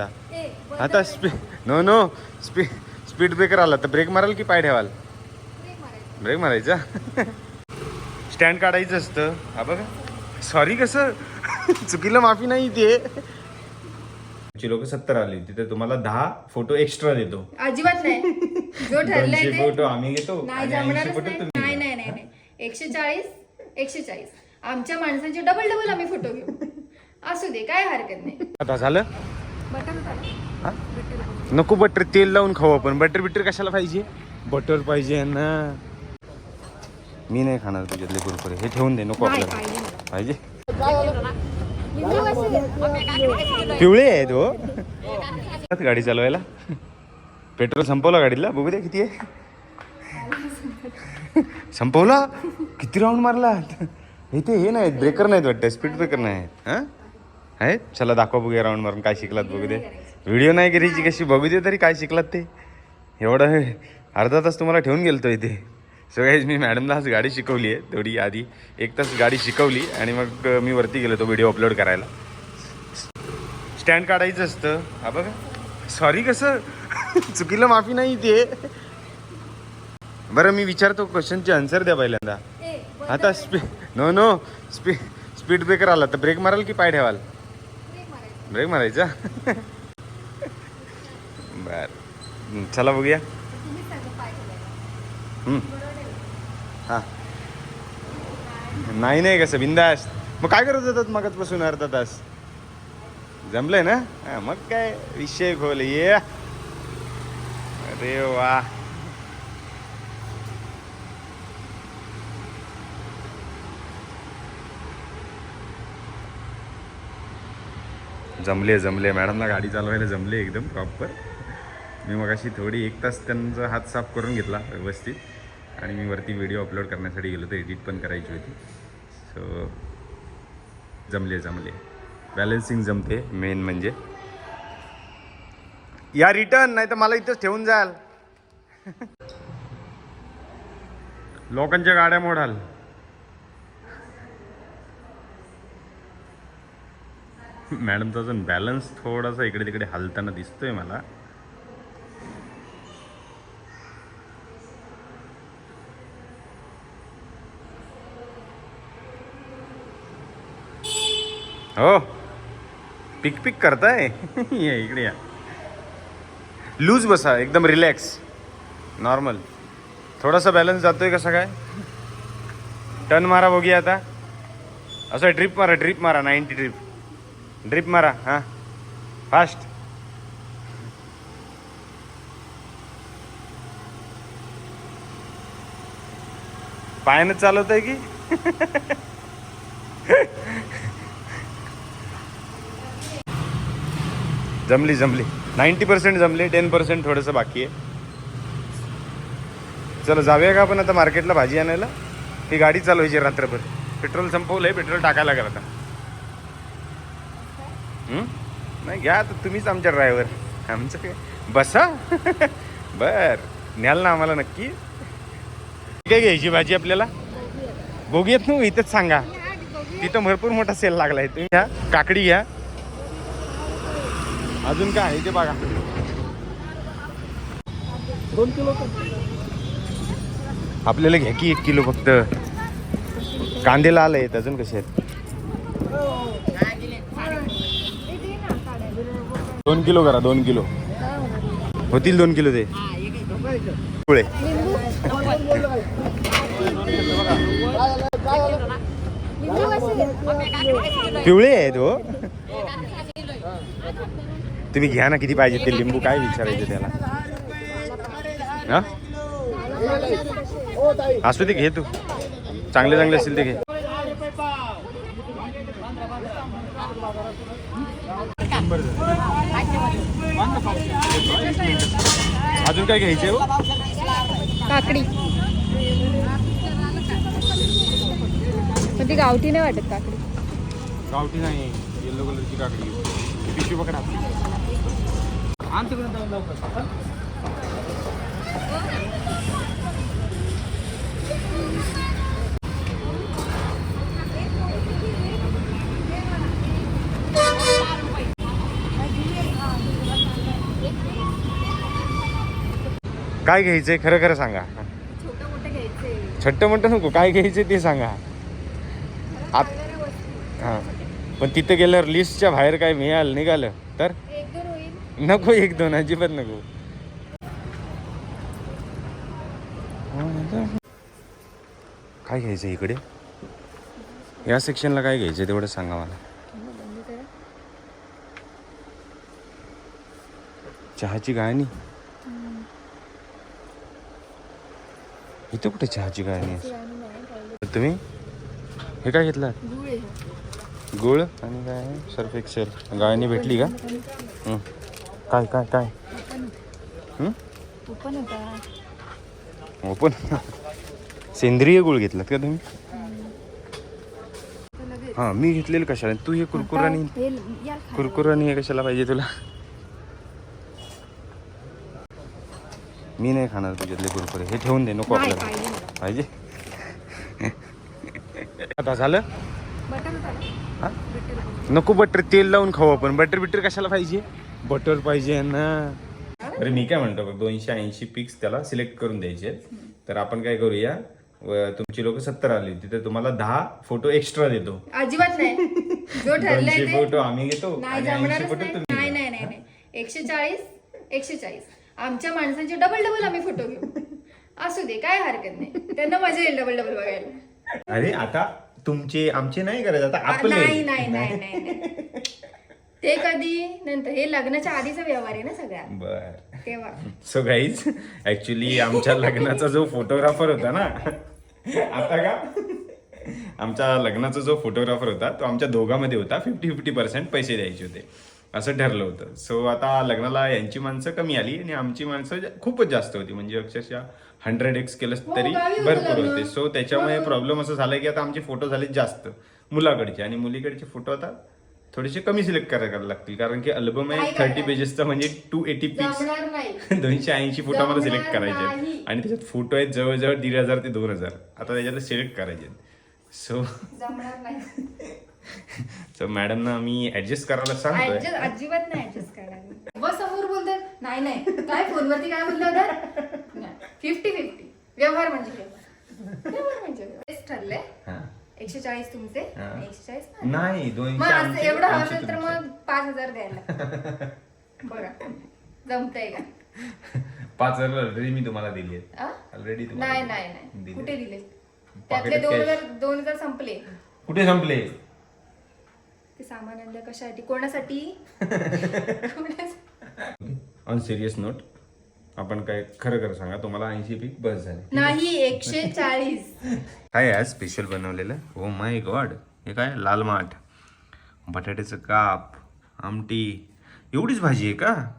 आता स्पी no no. स्पी speed breaker आला तर ब्रेक माराल की पाय ठेवाल? ब्रेक मारायचा. स्टँड काढायचं असतं. हा बघा. सॉरी कसं? चुकीला माफी नाही ते लोक सत्तर आली. तिथे तुम्हाला दहा फोटो एक्स्ट्रा देतो. अजिबात नाही. जो ठरलाय दोनशे ते फोटो आम्ही घेतो. नाही आणि फोटो नाही. तुम्ही नाही नाही नाही नाही. एकशे चाळीस एकशे चाळीस. आमच्या माणसांचे डबल डबल आम्ही फोटो घेऊ. असू दे काय हरकत नाही. आता झालं? नको बटर तेल लावून खाऊ आपण. बटर बिटर कशाला पाहिजे? बटर पाहिजे ना. मी नाही खाणार तुझ्यातले कुरकुरे. हे ठेवून दे नको आपल्याला. पाहिजे? पिवळे आहे तो गाडी चालवायला. पेट्रोल संपवला गाडीला. बघू दे किती आहे. संपवला? किती राऊंड मारला इथे हे नाहीत ब्रेकर नाहीत वाटतं. स्पीड ब्रेकर नाही आहेत हां? आहेत? चला दाखवा बघूया राऊंड मारून काय शिकलात बघू दे. व्हिडिओ नाही करायची कशी? बघू दे तरी काय शिकलात ते. एवढं अर्धा तास तुम्हाला ठेवून गेलतो इथे. सो गाईज मी मॅडमला आज गाडी शिकवली आहे. थोडी आधी एक तास गाडी शिकवली आणि मग मी वरती गेलो तो व्हिडिओ अपलोड करायला. स्टँड काढायचं असतं. हा बघा. सॉरी कसं? चुकीला माफी नाही ते बरं मी विचारतो क्वेश्चनचे आन्सर द्या पहिल्यांदा. आता स्पी नो नो स्पी स्पीड ब्रेकर आला. तर ब्रेक माराल की पाय ठेवाल? ब्रेक मारायचं. चला बघूया. हा. नाही नाही कसं बिंदास. मग काय करत होतात मगच अर्धा तास जमलंय ना? हा, मग काय विषय खोल ये. अरे वा. जमले जमले. मॅडमला गाडी चालवायला जमले एकदम प्रॉपर मी मग अशी थोडी एक तास त्यांचा हात साफ करून घेतला व्यवस्थित. आणि मी वरती व्हिडिओ अपलोड करण्यासाठी गेलो तर एडिट पण करायची होती. सो जमले जमले. बॅलन्सिंग जमते मेन म्हणजे. या रिटर्न नाही तर मला इथंच ठेवून जाल. लोकांच्या गाड्या मोडाल. मॅडमचा अजून बॅलन्स थोडासा इकडे तिकडे हलताना दिसतोय मला. हो. पिक पिक करताय? ये इकडे या. लूज बसा एकदम रिलॅक्स नॉर्मल थोडासा बॅलन्स जातोय कसा काय? टर्न मारा बघूया आता. असं ड्रिप मारा ड्रिप मारा नाईन्टी ड्रिप ड्रिप मारा हां. फास्ट पायानं चालवत आहे की? जमली जमली. नाईन्टी पर्सेंट जमली टेन पर्सेंट थोडंसं बाकी आहे. चलो जाऊया का आपण आता मार्केटला भाजी आणायला? ही गाडी चालवायची रात्रभर. पेट्रोल संपवलं आहे पेट्रोल टाकायला लागेल आता. नाही घ्या आता तुम्हीच आमच्या ड्रायव्हर. आमचं काय? बसा. बर. न्याल ना आम्हाला नक्की. काय घ्यायची भाजी आपल्याला? बघूयात ना इथंच सांगा. तिथं भरपूर मोठा सेल लागला आहे तुम्ही घ्या. काकडी घ्या. अजून काय आहे ते बघा. दोन किलो आपल्याला घ्या की एक किलो फक्त. कांदे लाल आहेत अजून कसे आहेत? दोन किलो करा दोन किलो. होतील दोन किलो ते. पुळे? पिवळे आहेत हो. तुम्ही घ्या ना किती पाहिजे ते लिंबू काय विचारायचं त्याला? हा? असू दे घे तू. चांगले चांगले असतील ते घे. अजून काय घ्यायचे हो? काकडी. पण ती गावठी नाही वाटत काकडी. गावठी नाही येल्लो कलरची काकडी. पिशवी पकडा काय घ्यायचंय? खरं खरं सांगा. छोट मोठ नको. काय घ्यायचंय ते सांगा. हां. पण तिथे गेल्यावर लिस्टच्या बाहेर काय मिळालं निघालं तर? नको एक दोन अजिबात नको. काय घ्यायचं इकडे? या सेक्शनला काय घ्यायचं तेवढं सांगा मला. चहाची गाळणी इथं कुठे चहाची आहे तुम्ही? हे काय घेतलं? गुळ आणि काय? सर्फ एक्सेल गाळणी भेटली का? हं. काय काय काय? हं? ओपन होता. ओपन? सेंद्रिय गुळ घेतलात का तुम्ही? हां. मी घेतलेलं कशाला? तू हे कुरकुरानी हे कुरकुरानी हे कशाला पाहिजे तुला? मी नाही खाणार तुझ्यातले कुरकुरे. हे ठेवून दे नको नाही आपल्याला. पाहिजे. पाहिजे? आता झालं? बटर हा? नको बटर तेल लावून खाऊ आपण. बटर बिटर कशाला पाहिजे? बटर पाहिजे ना. अरे मी काय म्हणतो बघ दोनशे ऐंशी पिक्स त्याला सिलेक्ट करून द्यायचे. तर आपण काय करूया तुमची लोक सत्तर आली तिथे तुम्हाला दहा फोटो एक्स्ट्रा देतो. अजिबात नाही. जो ठरलंय दोनशे ते फोटो आम्ही घेतो नाही आणि ऐंशी जमणारच फोटो नाही. तुम्ही नाही. नाही नाही नाही. एकशे चाळीस एकशे चाळीस आमच्या माणसांचे डबल डबल आम्ही फोटो घेऊ. असू दे काय हरकत नाही. त्यांना मजा येईल डबल डबल बघायला. अरे आता तुमचे आमचे नाही करायचे आता आपले नाही नाही नाही नाही नाही. ते कधी? नंतर हे लग्नाच्या आधीचा व्यवहार आहे ना सगळ्या बर. तेव्हा. सो गाईज ऍक्च्युली आमच्या लग्नाचा जो फोटोग्राफर होता ना आता का? आमच्या लग्नाचा जो फोटोग्राफर होता तो आमच्या दोघांमध्ये होता. फिफ्टी फिफ्टी पर्सेंट पैसे द्यायचे होते. असं ठरलं होतं. सो आता लग्नाला यांची माणसं कमी आली आणि आमची माणसं खूपच जास्त होती. म्हणजे अक्षरशः हंड्रेड एक्स केलं तरी भरपूर. होते. सो त्याच्यामुळे प्रॉब्लेम असं झाला की आता आमचे फोटो झाले जास्त. मुलाकडचे. आणि मुलीकडचे फोटो आता थोडेसे कमी सिलेक्ट करायला लागतील. कारण की अल्बम आहे थर्टी? पेजेसचा म्हणजे टू एटी पीस दोनशे ऐंशी फोटो आम्हाला सिलेक्ट करायचे आहेत. आणि त्याच्यात फोटो आहेत जवळजवळ दीड हजार ते दोन हजार. आता त्याच्यात सिलेक्ट करायचे सो नाही सो मॅडमना मी ऍडजस्ट करायला सांगतोय. अजिबात नाही ऍडजस्ट करायला. बस समोर बोलतात नाही नाही. काय फोनवरती काय बोललं होतं? फिफ्टी फिफ्टी व्यवहार म्हणजे व्यवहार. व्यवहार म्हणजे व्यवहार. तेच ठरलंय. हा. एकशे चाळीस तुमचे. हा. एकशे चाळीस माझे. नाही दोनशे मग असं आमचे, एवढं हवं असेल तर तुमचे. मग पाच हजार द्यायला. बघा. जमतंय का? पाच हजार ऑलरेडी मी तुम्हाला दिली आहेत? ऑलरेडी नाही नाही नाही. कुठे दिले त्यातले दोन. हजार दोन हजार संपले. कुठे संपले? ते सामान आणलं कशासाठी कोणासाठी? कोणासाठी? ऑन सिरियस नोट आपण काय खरं खरं सांगा तुम्हाला ऐंशी पीक बस झाले. नाही एकशे चाळीस. काय आज स्पेशल बनवलेलं हो माय गॉड हे काय? लाल माठ. बटाट्याचं काप आमटी एवढीच भाजी आहे का?